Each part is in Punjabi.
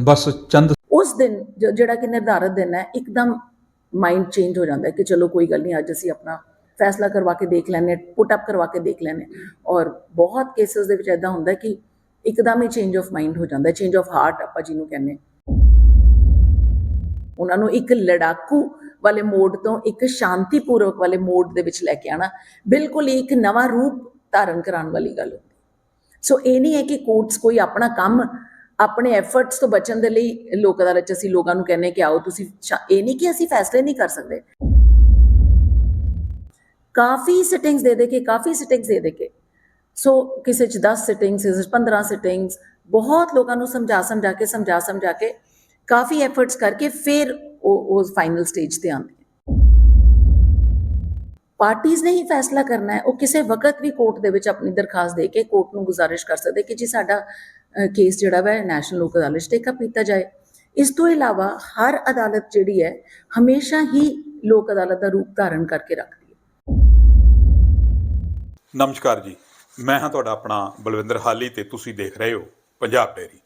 ਬਸ ਚੰਦ ਉਸ ਦਿਨ ਜ- ਜਿਹੜਾ ਕਿ ਨਿਰਧਾਰਤ ਦਿਨ ਹੈ, ਇੱਕਦਮ ਮਾਈਂਡ ਚੇਂਜ ਹੋ ਜਾਂਦਾ ਹੈ ਕਿ ਚਲੋ ਕੋਈ ਗੱਲ ਨਹੀਂ, ਅੱਜ ਅਸੀਂ ਆਪਣਾ ਫੈਸਲਾ ਕਰਵਾ ਕੇ ਦੇਖ ਲੈਂਦੇ ਪੁੱਟ ਅਪ ਕਰਵਾ ਕੇ ਦੇਖ ਲੈਂਦੇ ਔਰ ਬਹੁਤ ਕੇਸਸ ਦੇ ਵਿੱਚ ਐਦਾਂ ਹੁੰਦਾ ਹੈ ਕਿ ਇੱਕਦਮ ਹੀ ਚੇਂਜ ਆਫ ਮਾਈਂਡ ਹੋ ਜਾਂਦਾ ਹੈ ਚੇਂਜ ਆਫ ਹਾਰਟ ਆਪਾਂ ਜਿਹਨੂੰ ਕਹਿੰਦੇ ਉਹਨਾਂ ਨੂੰ ਇੱਕ ਲੜਾਕੂ ਵਾਲੇ ਮੋਡ ਤੋਂ ਇੱਕ ਸ਼ਾਂਤੀਪੂਰਵਕ ਵਾਲੇ ਮੋਡ ਦੇ ਵਿੱਚ ਲੈ ਕੇ ਆਣਾ ਬਿਲਕੁਲ ਹੀ ਇੱਕ ਨਵਾਂ ਰੂਪ ਧਾਰਨ ਕਰਾਉਣ ਵਾਲੀ ਗੱਲ ਹੁੰਦੀ ਸੋ ਇਹ ਨਹੀਂ ਹੈ ਕਿ ਕੋਰਟਸ ਕੋਈ ਆਪਣਾ ਕੰਮ ਆਪਣੇ ਐਫਰਟਸ ਤੋਂ ਬਚਣ ਦੇ ਲਈ ਲੋਕ ਅਦਾਲਤ 'ਚ ਅਸੀਂ ਲੋਕਾਂ ਨੂੰ ਕਹਿੰਨੇ ਕਿ ਆਓ ਤੁਸੀਂ ਇਹ ਨਹੀਂ ਕਿ ਅਸੀਂ ਫੈਸਲੇ ਨਹੀਂ ਕਰ ਸਕਦੇ। ਕਾਫੀ ਸਿਟਿੰਗਸ ਦੇ ਦੇ ਕੇ, ਕਾਫੀ ਸਿਟਿੰਗਸ ਦੇ ਦੇ ਕੇ। ਸੋ ਕਿਸੇ 'ਚ 10 ਸਿਟਿੰਗਸ ਕਿਸੇ 'ਚ 15 ਸਿਟਿੰਗਸ ਬਹੁਤ ਲੋਕਾਂ ਨੂੰ ਸਮਝਾ ਸਮਝਾ ਕੇ, ਸਮਝਾ ਸਮਝਾ ਕੇ ਕਾਫੀ ਐਫਰਟਸ ਕਰਕੇ ਫਿਰ ਉਹ ਉਸ ਫਾਈਨਲ ਸਟੇਜ ਤੇ ਆਉਂਦੇ ਪਾਰਟੀਆਂ ਨੇ ਹੀ ਫੈਸਲਾ ਕਰਨਾ ਹੈ। ਉਹ ਕਿਸੇ ਵਕਤ ਵੀ ਕੋਰਟ ਦੇ ਵਿੱਚ ਆਪਣੀ ਦਰਖਾਸਤ ਦੇ ਕੇ ਕੋਰਟ ਨੂੰ ਗੁਜ਼ਾਰਿਸ਼ ਕਰ ਸਕਦੇ ਕਿ ਜੀ ਸਾਡਾ ਕੇਸ ਜਿਹੜਾ ਵਾ ਨੈਸ਼ਨਲ ਲੋਕ ਅਦਾਲਤ 'ਚ ਟੇਕਅਪ ਕੀਤਾ ਜਾਏ। ਇਸ ਤੋਂ ਇਲਾਵਾ ਹਰ ਅਦਾਲਤ ਜਿਹੜੀ ਹੈ, ਹਮੇਸ਼ਾ ਹੀ ਲੋਕ ਅਦਾਲਤ ਦਾ ਰੂਪ ਧਾਰਨ ਕਰਕੇ ਰੱਖਦੀ ਹੈ। ਨਮਸਕਾਰ ਜੀ। ਮੈਂ ਹਾਂ ਤੁਹਾਡਾ ਆਪਣਾ ਬਲਵਿੰਦਰ ਹਾਲੀ ਤੇ ਤੁਸੀਂ ਦੇਖ ਰਹੇ ਹੋ ਪੰਜਾਬ ਡੇਰੀ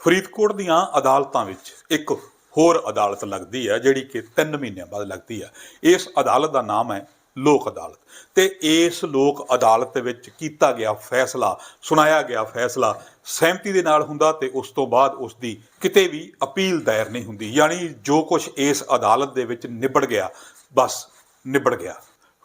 ਫਰੀਦਕੋਟ ਦੀਆਂ ਅਦਾਲਤਾਂ ਵਿੱਚ ਇੱਕ ਹੋਰ ਅਦਾਲਤ ਲੱਗਦੀ ਹੈ, ਜਿਹੜੀ ਕਿ 3 ਮਹੀਨਿਆਂ ਬਾਅਦ ਲੱਗਦੀ ਹੈ। ਇਸ ਅਦਾਲਤ ਦਾ ਨਾਮ ਹੈ ਲੋਕ ਅਦਾਲਤ। ਤੇ ਇਸ ਲੋਕ ਅਦਾਲਤ ਵਿੱਚ ਕੀਤਾ ਗਿਆ ਫੈਸਲਾ, ਸੁਣਾਇਆ ਗਿਆ ਫੈਸਲਾ ਸਹਿਮਤੀ ਦੇ ਨਾਲ ਹੁੰਦਾ ਤੇ ਉਸ ਤੋਂ ਬਾਅਦ ਉਸ ਦੀ ਕਿਤੇ ਵੀ ਅਪੀਲ ਦਾਇਰ ਨਹੀਂ ਹੁੰਦੀ। ਯਾਨੀ ਜੋ ਕੁਝ ਇਸ ਅਦਾਲਤ ਦੇ ਵਿੱਚ ਨਿਬੜ ਗਿਆ, ਬਸ ਨਿਬੜ ਗਿਆ।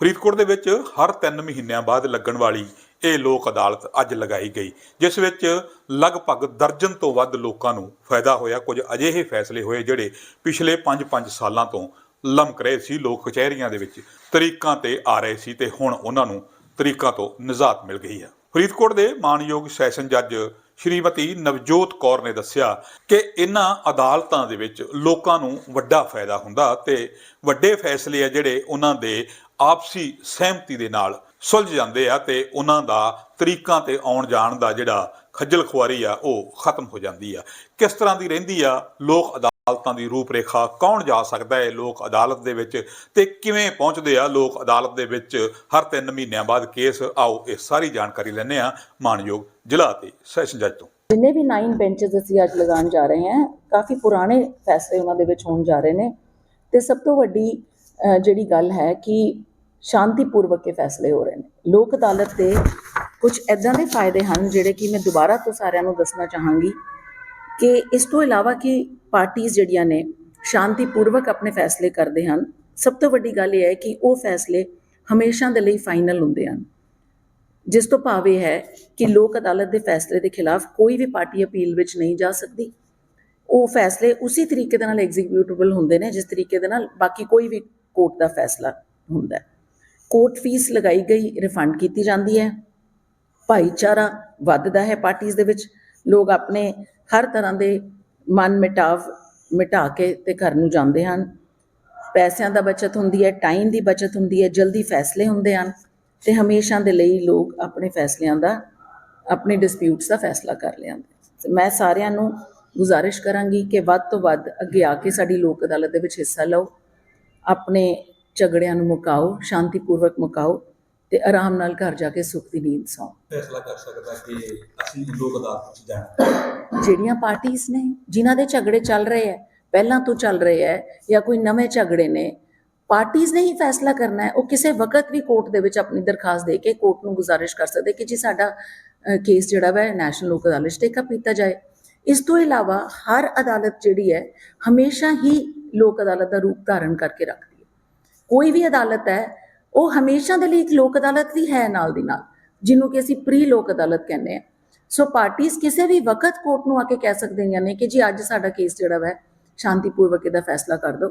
ਫਰੀਦਕੋਟ ਦੇ ਵਿੱਚ ਹਰ 3 ਮਹੀਨਿਆਂ ਬਾਅਦ ਲੱਗਣ ਵਾਲੀ ਇਹ ਲੋਕ ਅਦਾਲਤ ਅੱਜ ਲਗਾਈ ਗਈ, ਜਿਸ ਵਿੱਚ ਲਗਭਗ ਦਰਜਨ ਤੋਂ ਵੱਧ ਲੋਕਾਂ ਨੂੰ ਫਾਇਦਾ ਹੋਇਆ। ਕੁਝ ਅਜਿਹੇ ਫੈਸਲੇ ਹੋਏ ਜਿਹੜੇ ਪਿਛਲੇ 5-5 ਸਾਲਾਂ ਤੋਂ ਲਮਕ ਰਹੇ ਸੀ ਲੋਕ ਕਚਹਿਰੀਆਂ ਦੇ ਵਿੱਚ। ਤਰੀਕਾਂ ਤੇ ਆ ਰਹੇ ਸੀ ਤੇ ਹੁਣ ਉਹਨਾਂ ਨੂੰ ਤਰੀਕਾਂ ਤੋਂ ਨਿਜਾਤ ਮਿਲ ਗਈ ਹੈ। ਫਰੀਦਕੋਟ ਦੇ ਮਾਨਯੋਗ ਸੈਸ਼ਨ ਜੱਜ ਸ਼੍ਰੀਮਤੀ ਨਵਜੋਤ ਕੌਰ ਨੇ ਦੱਸਿਆ ਕਿ ਇਹਨਾਂ ਅਦਾਲਤਾਂ ਦੇ ਵਿੱਚ ਲੋਕਾਂ ਨੂੰ ਵੱਡਾ ਫਾਇਦਾ ਹੁੰਦਾ ਤੇ ਵੱਡੇ ਫੈਸਲੇ ਆ ਜਿਹੜੇ ਉਹਨਾਂ ਦੇ ਆਪਸੀ ਸਹਿਮਤੀ ਦੇ ਨਾਲ ਸੁਲਝ ਜਾਂਦੇ ਆ ਤੇ ਉਹਨਾਂ ਦਾ ਤਰੀਕਾਂ ਤੇ ਆਉਣ ਜਾਣ ਦਾ ਜਿਹੜਾ ਖੱਜਲ ਖੁਆਰੀ ਆ, ਉਹ ਖਤਮ ਹੋ ਜਾਂਦੀ ਆ। ਕਿਸ ਤਰ੍ਹਾਂ ਦੀ ਰਹਿੰਦੀ ਆ ਲੋਕ ਅਦਾਲਤਾਂ ਦੀ ਰੂਪਰੇਖਾ ਕੌਣ ਜਾ ਸਕਦਾ ਹੈ? ਲੋਕ ਅਦਾਲਤ ਦੇ ਵਿੱਚ ਤੇ ਕਿਵੇਂ ਪਹੁੰਚਦੇ ਆ? ਲੋਕ ਅਦਾਲਤ ਦੇ ਵਿੱਚ ਹਰ 3 ਮਹੀਨਿਆਂ ਬਾਅਦ ਕੇਸ। ਆਓ ਇਹ ਸਾਰੀ ਜਾਣਕਾਰੀ ਲੈਣੇ ਆ ਮਾਨਯੋਗ ਜ਼ਿਲ੍ਹਾ ਤੇ ਸੈਸ਼ਨ ਜੱਜ ਤੋਂ। ਜਿੰਨੇ ਵੀ 9 ਬੈਂਚਸ ਅਸੀਂ ਅੱਜ ਲਗਾਉਣ ਜਾ ਰਹੇ ਹਾਂ, ਕਾਫੀ ਪੁਰਾਣੇ ਫੈਸਲੇ ਉਹਨਾਂ ਦੇ ਵਿੱਚ ਹੋਣ ਜਾ ਰਹੇ ਨੇ ਤੇ ਸਭ ਤੋਂ ਵੱਡੀ ਜਿਹੜੀ ਗੱਲ ਹੈ ਕਿ ਸ਼ਾਂਤੀਪੂਰਵਕ ਇਹ ਫੈਸਲੇ ਹੋ ਰਹੇ ਨੇ। ਲੋਕ ਅਦਾਲਤ ਦੇ ਕੁਝ ਐਦਾਂ ਦੇ ਫਾਇਦੇ ਹਨ ਜਿਹੜੇ ਕਿ ਮੈਂ ਦੁਬਾਰਾ ਤੋਂ ਸਾਰਿਆਂ ਨੂੰ ਦੱਸਣਾ ਚਾਹਾਂਗੀ। ਕਿ ਇਸ ਤੋਂ ਇਲਾਵਾ ਕਿ ਪਾਰਟੀਆਂ ਜਿਹੜੀਆਂ ਨੇ ਸ਼ਾਂਤੀਪੂਰਵਕ ਆਪਣੇ ਫੈਸਲੇ ਕਰਦੇ ਹਨ, ਸਭ ਤੋਂ ਵੱਡੀ ਗੱਲ ਇਹ ਹੈ ਕਿ ਉਹ ਫੈਸਲੇ ਹਮੇਸ਼ਾ ਦੇ ਲਈ ਫਾਈਨਲ ਹੁੰਦੇ ਹਨ। ਜਿਸ ਤੋਂ ਭਾਵ ਇਹ ਹੈ ਕਿ ਲੋਕ ਅਦਾਲਤ ਦੇ ਫੈਸਲੇ ਦੇ ਖਿਲਾਫ ਕੋਈ ਵੀ ਪਾਰਟੀ ਅਪੀਲ ਵਿੱਚ ਨਹੀਂ ਜਾ ਸਕਦੀ। ਉਹ ਫੈਸਲੇ ਉਸੇ ਤਰੀਕੇ ਦੇ ਨਾਲ ਐਗਜ਼ੀਕਿਊਟੇਬਲ ਹੁੰਦੇ ਨੇ, ਜਿਸ ਤਰੀਕੇ ਦੇ ਨਾਲ ਬਾਕੀ ਕੋਈ ਵੀ ਕੋਰਟ ਦਾ ਫੈਸਲਾ ਹੁੰਦਾ ਹੈ। ਕੋਰਟ ਫੀਸ ਲਗਾਈ ਗਈ, ਰਿਫੰਡ ਕੀਤੀ ਜਾਂਦੀ ਹੈ। ਭਾਈਚਾਰਾ ਵੱਧਦਾ ਹੈ ਪਾਰਟੀਆਂ ਦੇ ਵਿੱਚ। ਲੋਕ ਆਪਣੇ ਹਰ ਤਰ੍ਹਾਂ ਦੇ ਮਨ ਮਿਟਾਵ, ਮਿਟਾ ਕੇ ਤੇ ਘਰ ਨੂੰ ਜਾਂਦੇ ਹਨ। ਪੈਸਿਆਂ ਦਾ ਬਚਤ ਹੁੰਦੀ ਹੈ ਟਾਈਮ ਦੀ ਬਚਤ ਹੁੰਦੀ ਹੈ, ਜਲਦੀ ਫੈਸਲੇ ਹੁੰਦੇ ਹਨ ਤੇ ਹਮੇਸ਼ਾ ਦੇ ਲਈ ਲੋਕ ਆਪਣੇ ਫੈਸਲਿਆਂ ਦਾ, ਆਪਣੇ ਡਿਸਪਿਊਟਸ ਦਾ ਫੈਸਲਾ ਕਰ ਲਿਆਂਦੇ ਮੈਂ ਸਾਰਿਆਂ ਨੂੰ ਗੁਜ਼ਾਰਿਸ਼ ਕਰਾਂਗੀ ਕਿ ਵੱਧ ਤੋਂ ਵੱਧ ਅੱਗੇ ਆ ਕੇ ਸਾਡੀ ਲੋਕ ਅਦਾਲਤ ਦੇ ਵਿੱਚ ਹਿੱਸਾ ਲਓ, ਆਪਣੇ ਝਗੜਿਆਂ ਨੂੰ ਮੁਕਾਓ, ਸ਼ਾਂਤੀਪੂਰਵਕ ਮੁਕਾਓ ਤੇ ਆਰਾਮ ਨਾਲ ਘਰ ਜਾ ਕੇ ਸੁੱਖ ਦੀ ਨੀਂਦ ਸੌਂ। ਫੈਸਲਾ ਕਰ ਸਕਦਾ ਕਿ ਅਸੀਂ ਲੋਕ ਅਦਾਲਤ ਵਿੱਚ ਜਾਣਾ। ਜਿਹੜੀਆਂ ਪਾਰਟੀਆਂ ਨੇ ਜਿਨ੍ਹਾਂ ਦੇ ਝਗੜੇ ਚੱਲ ਰਹੇ ਹੈ ਪਹਿਲਾਂ ਤੋਂ ਚੱਲ ਰਹੇ ਹੈ ਜਾਂ ਕੋਈ ਨਵੇਂ ਝਗੜੇ ਨੇ ਪਾਰਟੀਆਂ ਨੇ ਹੀ ਫੈਸਲਾ ਕਰਨਾ ਹੈ ਉਹ ਕਿਸੇ ਵਕਤ ਵੀ ਕੋਰਟ ਦੇ ਵਿੱਚ ਆਪਣੀ ਦਰਖਾਸਤ ਦੇ ਕੇ ਕੋਰਟ ਨੂੰ ਗੁਜ਼ਾਰਿਸ਼ ਕਰ ਸਕਦੇ ਕਿ ਜੀ ਸਾਡਾ ਕੇਸ ਜਿਹੜਾ ਵਾ ਨੈਸ਼ਨਲ ਲੋਕ ਅਦਾਲਤ 'ਚ ਟੇਕ ਅਪ ਕੀਤਾ ਜਾਏ। ਇਸ ਤੋਂ ਇਲਾਵਾ ਹਰ ਅਦਾਲਤ ਜਿਹੜੀ ਹੈ ਹਮੇਸ਼ਾ ਹੀ ਲੋਕ ਅਦਾਲਤ ਦਾ ਰੂਪ ਧਾਰਨ ਕਰਕੇ ਰੱਖਦੀ ਹੈ ਕੋਈ ਵੀ ਅਦਾਲਤ ਹੈ ਉਹ ਹਮੇਸ਼ਾ ਦੇ ਲਈ ਇੱਕ ਲੋਕ ਅਦਾਲਤ ਵੀ ਹੈ ਨਾਲ ਦੀ ਨਾਲ, ਜਿਹਨੂੰ ਕਿ ਅਸੀਂ ਪ੍ਰੀ ਲੋਕ ਅਦਾਲਤ ਕਹਿੰਦੇ ਆ ਸੋ ਪਾਰਟੀਆਂ ਕਿਸੇ ਵੀ ਵਕਤ ਕੋਰਟ ਨੂੰ ਆ ਕੇ ਕਹਿ ਸਕਦੀਆਂ ਨੇ ਕਿ ਜੀ ਅੱਜ ਸਾਡਾ ਕੇਸ ਜਿਹੜਾ ਵਾ, ਸ਼ਾਂਤੀਪੂਰਵਕ ਇਹਦਾ ਫੈਸਲਾ ਕਰ ਦਿਓ।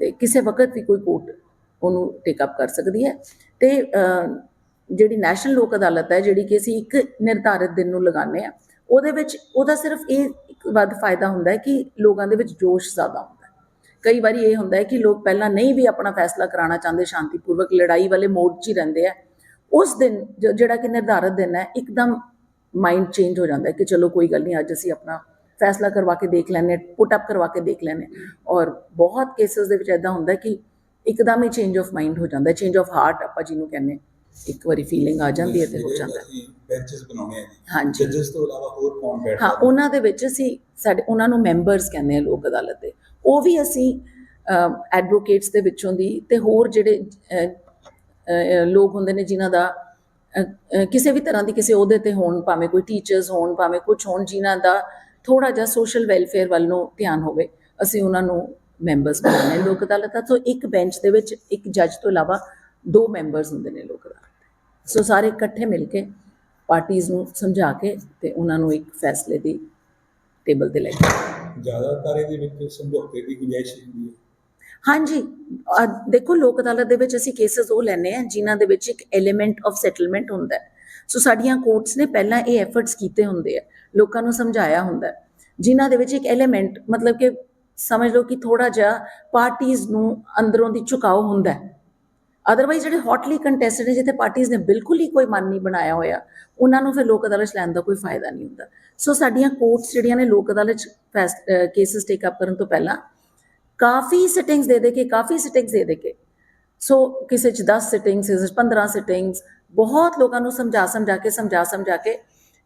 ਤੇ ਕਿਸੇ ਵਕਤ ਵੀ ਕੋਈ ਕੋਰਟ ਉਹਨੂੰ ਟੇਕ ਅਪ ਕਰ ਸਕਦੀ ਹੈ। ਤੇ ਜਿਹੜੀ ਨੈਸ਼ਨਲ ਲੋਕ ਅਦਾਲਤ ਹੈ, ਜਿਹੜੀ ਕਿ ਅਸੀਂ ਇੱਕ ਨਿਰਧਾਰਿਤ ਦਿਨ ਨੂੰ ਲਗਾਉਂਦੇ ਆ ਉਹਦੇ ਵਿੱਚ ਉਹਦਾ ਸਿਰਫ ਇਹ ਇੱਕ ਵੱਧ ਫਾਇਦਾ ਹੁੰਦਾ ਹੈ ਕਿ ਲੋਕਾਂ ਦੇ ਵਿੱਚ ਜੋਸ਼ ਜ਼ਿਆਦਾ ਹੁੰਦਾ ਕਈ ਵਾਰੀ ਇਹ ਹੁੰਦਾ ਹੈ ਕਿ ਲੋਕ ਪਹਿਲਾਂ ਨਹੀਂ ਵੀ ਆਪਣਾ ਫੈਸਲਾ ਕਰਾਉਣਾ ਚਾਹੁੰਦੇ ਸ਼ਾਂਤੀਪੂਰਵਕ ਲੜਾਈ ਵਾਲੇ ਮੋਡ 'ਚ ਹੀ ਰਹਿੰਦੇ ਆ। ਉਸ ਦਿਨ ਜਿਹੜਾ ਕਿ ਨਿਰਧਾਰਿਤ ਦਿਨ ਹੈ ਇੱਕਦਮ ਮਾਈਂਡ ਚੇਂਜ ਹੋ ਜਾਂਦਾ ਹੈ ਕਿ ਚਲੋ ਕੋਈ ਗੱਲ ਨਹੀਂ ਅੱਜ ਅਸੀਂ ਆਪਣਾ ਫੈਸਲਾ ਕਰਵਾ ਕੇ ਦੇਖ ਲੈਂਦੇ ਪੁੱਟ ਅਪ ਕਰਵਾ ਕੇ ਦੇਖ ਲੈਂਦੇ ਔਰ ਬਹੁਤ ਕੇਸਸ ਦੇ ਵਿੱਚ ਐਦਾਂ ਹੁੰਦਾ ਹੈ ਕਿ ਇੱਕਦਮ ਹੀ ਚੇਂਜ ਆਫ ਮਾਈਂਡ ਹੋ ਜਾਂਦਾ ਹੈ ਚੇਂਜ ਆਫ ਹਾਰਟ ਆਪਾਂ ਜਿਹਨੂੰ ਕਹਿੰਦੇ। ਇੱਕ ਵਾਰੀ ਫੀਲਿੰਗ ਆ ਜਾਂਦੀ ਹੈ ਤੇ ਹੋ ਜਾਂਦਾ ਬੈਂਚਸ ਬਣਾਉਣੇ ਆ ਜੀ। ਹਾਂਜੀ। ਜੱਜਸ ਤੋਂ ਇਲਾਵਾ ਹੋਰ ਕੌਣ ਬੈਠਦਾ ਹਾਂ ਉਹਨਾਂ ਦੇ ਵਿੱਚ ਅਸੀਂ ਸਾਡੇ ਉਹਨਾਂ ਨੂੰ ਮੈਂਬਰਸ ਕਹਿੰਦੇ ਆ ਲੋਕ ਅਦਾਲਤ ਦੇ। ਉਹ ਵੀ ਅਸੀਂ ਐਡਵੋਕੇਟਸ ਦੇ ਵਿੱਚੋਂ ਦੀ ਤੇ ਹੋਰ ਜਿਹੜੇ ਲੋਕ ਹੁੰਦੇ ਨੇ ਜਿਨ੍ਹਾਂ ਦਾ ਕਿਸੇ ਵੀ ਤਰ੍ਹਾਂ ਦੀ ਕਿਸੇ ਉਹਦੇ ਤੇ ਹੋਣ, ਭਾਵੇਂ ਕੋਈ ਟੀਚਰਸ ਹੋਣ, ਭਾਵੇਂ ਕੁਝ ਹੋਣ, ਜਿਨ੍ਹਾਂ ਦਾ ਥੋੜਾ ਜਿਹਾ ਸੋਸ਼ਲ ਵੈਲਫੇਅਰ ਵੱਲ ਨੂੰ ਧਿਆਨ ਹੋਵੇ, ਅਸੀਂ ਉਹਨਾਂ ਨੂੰ ਮੈਂਬਰਸ ਬਣਾਉਂਦੇ ਲੋਕ ਅਦਾਲਤ ਦਾ ਸੋ ਇੱਕ ਬੈਂਚ ਦੇ ਵਿੱਚ ਇੱਕ ਜੱਜ ਤੋਂ ਇਲਾਵਾ ਦੋ ਮੈਂਬਰਸ ਹੁੰਦੇ ਨੇ ਲੋਕ ਅਦਾਲਤ। ਸੋ ਸਾਰੇ ਇਕੱਠੇ ਮਿਲ ਕੇ ਪਾਰਟੀਆਂ ਨੂੰ ਸਮਝਾ ਕੇ ਤੇ ਉਹਨਾਂ ਨੂੰ ਇੱਕ ਫੈਸਲੇ ਦੀ ਟੇਬਲ ਤੇ ਲੈ ਕੇ। ਜ਼ਿਆਦਾਤਰ ਇਹਦੇ ਵਿੱਚ ਸਮਝੌਤੇ ਦੀ ਗੁੰਜਾਇਸ਼ ਹੁੰਦੀ ਹੈ। ਹਾਂਜੀ ਦੇਖੋ ਲੋਕ ਅਦਾਲਤ ਦੇ ਵਿੱਚ ਅਸੀਂ ਕੇਸਸ ਉਹ ਲੈਨੇ ਆ ਜਿਨ੍ਹਾਂ ਦੇ ਵਿੱਚ ਇੱਕ ਐਲੀਮੈਂਟ ਆਫ ਸੈਟਲਮੈਂਟ ਹੁੰਦਾ ਹੈ। ਸੋ ਸਾਡੀਆਂ ਕੋਰਟਸ ਨੇ ਪਹਿਲਾਂ ਇਹ ਐਫਰਟਸ ਕੀਤੇ ਹੁੰਦੇ ਆ, ਲੋਕਾਂ ਨੂੰ ਸਮਝਾਇਆ ਹੁੰਦਾ ਜਿਨ੍ਹਾਂ ਦੇ ਵਿੱਚ ਇੱਕ ਐਲੀਮੈਂਟ ਮਤਲਬ ਕਿ ਸਮਝ ਲਓ ਕਿ ਥੋੜਾ ਜਿਹਾ ਪਾਰਟੀਆਂ ਨੂੰ ਅੰਦਰੋਂ ਦੀ ਝੁਕਾਓ ਹੁੰਦਾ ਹੈ। ਅਦਰਵਾਈਜ਼ ਜਿਹੜੇ ਹੌਟਲੀ ਕੰਟੈਸਟਡ ਨੇ, ਜਿੱਥੇ ਪਾਰਟੀਆਂ ਨੇ ਬਿਲਕੁਲ ਹੀ ਕੋਈ ਮਨ ਨਹੀਂ ਬਣਾਇਆ ਹੋਇਆ, ਉਹਨਾਂ ਨੂੰ ਫਿਰ ਲੋਕ ਅਦਾਲਤ ਲੈਣ ਦਾ ਕੋਈ ਫਾਇਦਾ ਨਹੀਂ ਹੁੰਦਾ। ਸੋ ਸਾਡੀਆਂ ਕੋਰਟਸ ਜਿਹੜੀਆਂ ਨੇ, ਲੋਕ ਅਦਾਲਤ 'ਚ ਕੇਸਸ ਟੇਕ ਅਪ ਕਰਨ ਤੋਂ ਪਹਿਲਾਂ ਕਾਫੀ ਸਿਟਿੰਗਸ ਦੇ ਦੇ ਕੇ, ਕਾਫੀ ਸਿਟਿੰਗਸ ਦੇ ਦੇ ਕੇ ਸੋ ਕਿਸੇ 'ਚ 10 ਸਿਟਿੰਗਸ ਕਿਸੇ 'ਚ 15 ਸਿਟਿੰਗਸ ਬਹੁਤ ਲੋਕਾਂ ਨੂੰ ਸਮਝਾ ਸਮਝਾ ਕੇ, ਸਮਝਾ ਸਮਝਾ ਕੇ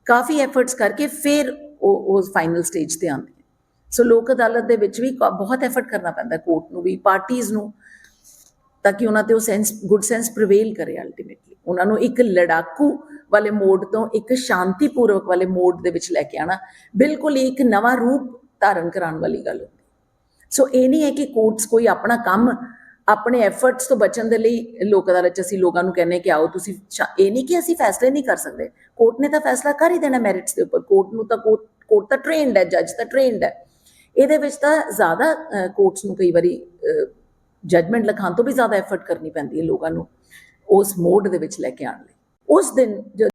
ਕਾਫੀ ਐਫਰਟਸ ਕਰਕੇ ਫਿਰ ਉਹ ਉਸ ਫਾਈਨਲ ਸਟੇਜ ਤੇ ਆਉਂਦੇ ਸੋ ਲੋਕ ਅਦਾਲਤ ਦੇ ਵਿੱਚ ਵੀ ਬਹੁਤ ਐਫਰਟ ਕਰਨਾ ਪੈਂਦਾ ਕੋਰਟ ਨੂੰ ਵੀ ਪਾਰਟੀਆਂ ਨੂੰ। ਤਾਂ ਕਿ ਉਹਨਾਂ ਤੇ ਉਹ ਸੈਂਸ ਗੁੱਡ ਸੈਂਸ ਪ੍ਰੀਵੇਲ ਕਰੇ ਅਲਟੀਮੇਟਲੀ ਉਹਨਾਂ ਨੂੰ ਇੱਕ ਲੜਾਕੂ ਵਾਲੇ ਮੋਡ ਤੋਂ ਇੱਕ ਸ਼ਾਂਤੀਪੂਰਵਕ ਵਾਲੇ ਮੋਡ ਦੇ ਵਿੱਚ ਲੈ ਕੇ ਆਣਾ ਬਿਲਕੁਲ ਹੀ ਇੱਕ ਨਵਾਂ ਰੂਪ ਧਾਰਨ ਕਰਾਉਣ ਵਾਲੀ ਗੱਲ ਹੁੰਦੀ। ਸੋ ਇਹ ਨਹੀਂ ਹੈ ਕਿ ਕੋਰਟਸ ਕੋਈ ਆਪਣਾ ਕੰਮ, ਆਪਣੇ ਐਫਰਟਸ ਤੋਂ ਬਚਣ ਦੇ ਲਈ ਲੋਕ ਅਦਾਲਤ 'ਚ ਅਸੀਂ ਲੋਕਾਂ ਨੂੰ ਕਹਿੰਨੇ ਕਿ ਆਓ ਤੁਸੀਂ ਇਹ ਨਹੀਂ ਕਿ ਅਸੀਂ ਫੈਸਲੇ ਨਹੀਂ ਕਰ ਸਕਦੇ। ਕੋਰਟ ਨੇ ਤਾਂ ਫੈਸਲਾ ਕਰ ਹੀ ਦੇਣਾ ਮੈਰਿਟਸ ਦੇ ਉੱਪਰ। ਕੋਰਟ ਨੂੰ ਤਾਂ ਕੋਰਟ ਤਾਂ ਟ੍ਰੇਨਡ ਹੈ ਜੱਜ ਤਾਂ ਟ੍ਰੇਨਡ ਹੈ। ਇਹਦੇ ਵਿੱਚ ਤਾਂ ਜ਼ਿਆਦਾ ਕੋਰਟਸ ਨੂੰ ਕਈ ਵਾਰੀ ਜਜਮੈਂਟ ਲਿਖਾਉਣ ਤੋਂ ਵੀ ਜ਼ਿਆਦਾ ਐਫਰਟ ਕਰਨੀ ਪੈਂਦੀ ਹੈ ਲੋਕਾਂ ਨੂੰ, ਉਸ ਮੋਡ ਦੇ ਵਿੱਚ ਲੈ ਕੇ ਆਉਣ ਲਈ। ਉਸ ਦਿਨ ਜ-